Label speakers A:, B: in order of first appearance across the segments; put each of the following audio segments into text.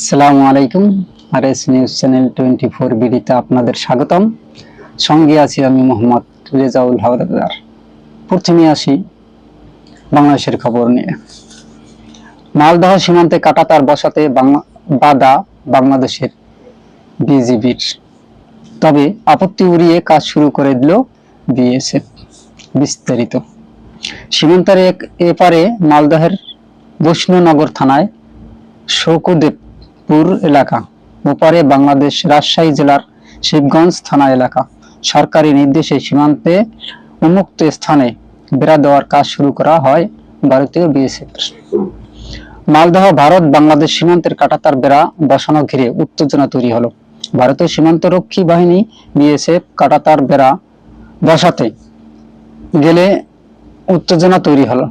A: আসসালামু আলাইকুম। R S news channel twenty four বিডিতে আপনাদের স্বাগতম। সঙ্গে আছি আমি মোহাম্মদ রেজাউল হাওলাদার। প্রথমে আসি বাংলাদেশের খবর নিয়ে। মালদহ সীমান্তে কাটাতার বসাতে বাধা বাংলাদেশের বিজিবির। তবে আপত্তি উড়িয়ে কাজ শুরু করে দিল বিএসএফ। বিস্তারিত। সীমান্তের এক- এপারে মালদহের বৈষ্ণনগর থানায় শৌকুদেবপুর এলাকা, ওপারে বাংলাদেশ রাজশাহী জেলার শিবগঞ্জ থানা এলাকা। সরকারি নির্দেশে সীমান্তে উন্মুক্ত স্থানে বেড়া দেওয়ার কাজ শুরু করা হয় ভারতীয় বিএসএফ মালদহ, ভারত, বাংলাদেশ সীমান্তের কাটাতার বেড়া বসানো ঘিরে উত্তেজনা তৈরি হলো। ভারতীয় সীমান্তরক্ষী বাহিনী বিএসএফ কাটাতার বেড়া বসাতে গেলে উত্তেজনা তৈরি হলো।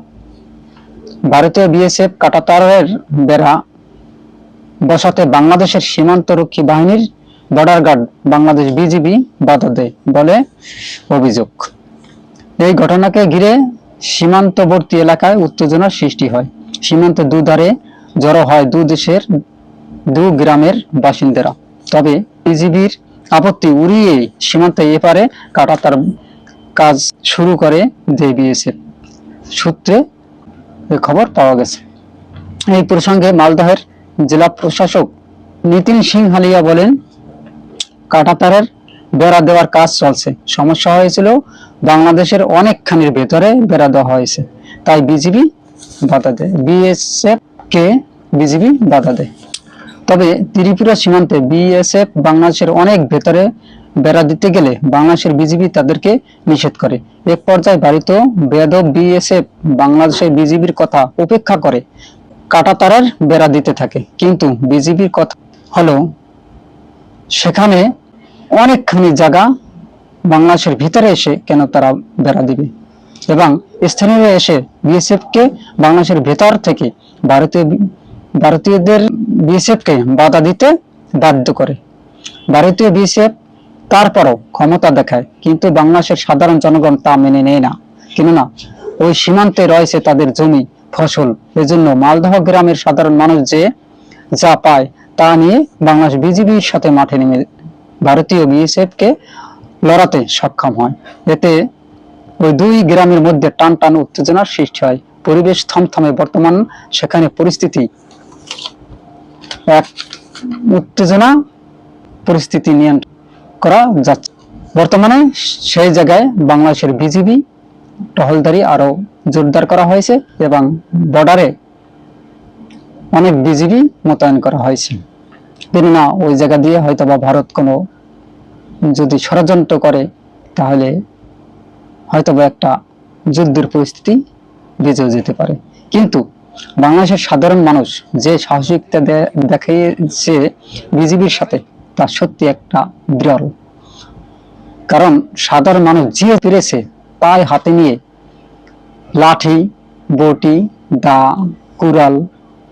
A: ভারতীয় বিএসএফ কাটাতারের বেড়া বসাতে বাংলাদেশের সীমান্তরক্ষী বাহিনীর বর্ডার গার্ড বাংলাদেশ বিজিবি বাধা দেয় বলে অভিযোগ। এই ঘটনাকে ঘিরে সীমান্তবর্তী এলাকায় উত্তেজনার সৃষ্টি হয়। সীমান্তের দুধারে জড়ো হয় দু দেশের দু গ্রামের বাসিন্দারা। তবে বিজিবির আপত্তি উড়িয়ে সীমান্তে এপারে কাটাতার কাজ শুরু করে দেয় বিএসএফ সূত্রে খবর পাওয়া গেছে। এই প্রসঙ্গে মালদহের জেলা প্রশাসক নিতিন সিং হালিয়া বলেন, কাটাতারের বেড়া দেওয়ার কাজ চলছে। সমস্যা হয়েছিল বাংলাদেশের অনেকখানির ভেতরে বেড়া দেওয়া হয়েছে। তাই বিজিবি বাধা দেয়। বিএসএফ কে বিজিবি বাধা দেয়। তবে ত্রিপুরা সীমান্তে বিএসএফ বাংলাদেশের অনেক ভেতরে বেড়া দিতে গেলে বাংলাদেশের বিজিবি তাদেরকে নিষেধ করে। এক পর্যায়ে বাড়িত বেদব বিএসএফ বাংলাদেশের বিজিবির কথা উপেক্ষা করে। কাটাতারের বেড়া দিতে থাকে। কিন্তু বিজিবির কথা হলো, সেখানে অনেকখানি জায়গা বাংলাদেশের ভিতরে এসে কেন তারা বেড়া দিবে? এবং স্থানীয়রা এসে বিএসএফ কে বাংলাদেশের ভেতর থেকে ভারতীয় ভারতীয়দের বিএসএফ কে বাধা দিতে বাধ্য করে। ভারতীয় বিএসএফ তারপরও ক্ষমতা দেখায়, কিন্তু বাংলাদেশের সাধারণ জনগণ তা মেনে নেয় না। কেননা, ওই সীমান্তে রয়েছে তাদের জমি। ফসল। এজন্য মালদহ গ্রামের সাধারণ মানুষ যে যা পায় তা নিয়ে বাংলাদেশ বিজিবির সাথে মাঠে নেমে ভারতীয় বিএসএফ কে লড়াতে সক্ষম হয়। এতে ওই দুই গ্রামের মধ্যে টান টান উত্তেজনার সৃষ্টি হয়। পরিবেশ থমথমে বর্তমান সেখানে পরিস্থিতি এক উত্তেজনা পরিস্থিতি নিয়ন্ত্রণ করা যাচ্ছে। বর্তমানে সেই জায়গায় বাংলাদেশের বিজিবি টহলদারি আরও জোরদার করা হয়েছে এবং বর্ডারে অনেক বিজিবি মোতায়েন করা হয়েছে। কেননা ওই জায়গা দিয়ে হয়তো বা ভারত কোনো যদি ষড়যন্ত্র করে, তাহলে হয়তো বা একটা যুদ্ধের পরিস্থিতি বেঁচেও যেতে পারে। কিন্তু বাংলাদেশের সাধারণ মানুষ যে সাহসিকতা দেখিয়েছে বিজিবির সাথে, তা সত্যি একটা বিরল। কারণ সাধারণ মানুষ যে পেরেছে তাই হাতে নিয়ে লাঠি, বটি, দা, কুড়াল,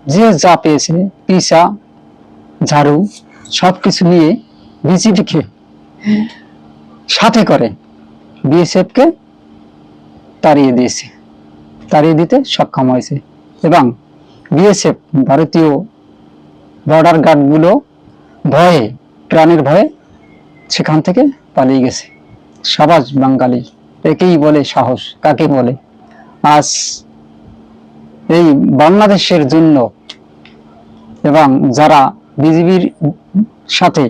A: যে যা পেয়েছে পিসা ঝাড়ু, সবকিছু নিয়ে বিজিবিকে সাথে করে বিএসএফ কে তাড়িয়ে দিয়েছে। তাড়িয়ে দিতে সক্ষম হয়েছে এবং বিএসএফ ভারতীয় বর্ডার গার্ডগুলো ভয়ে, প্রাণের ভয়ে সেখান থেকে পালিয়ে গেছে। সবাজ বাঙালি একেই বলে সাহস, কাকে বলে? আজ এই বাংলাদেশের জন্য এবং যারা বিজিবির সাথে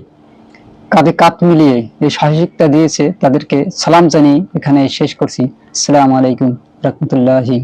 A: কাঁধে কাঁধ মিলিয়ে এই সাহসিকতা দিয়েছে, তাদেরকে সালাম জানিয়ে এখানে শেষ করছি। সালাম আলাইকুম রহমতুল্লাহি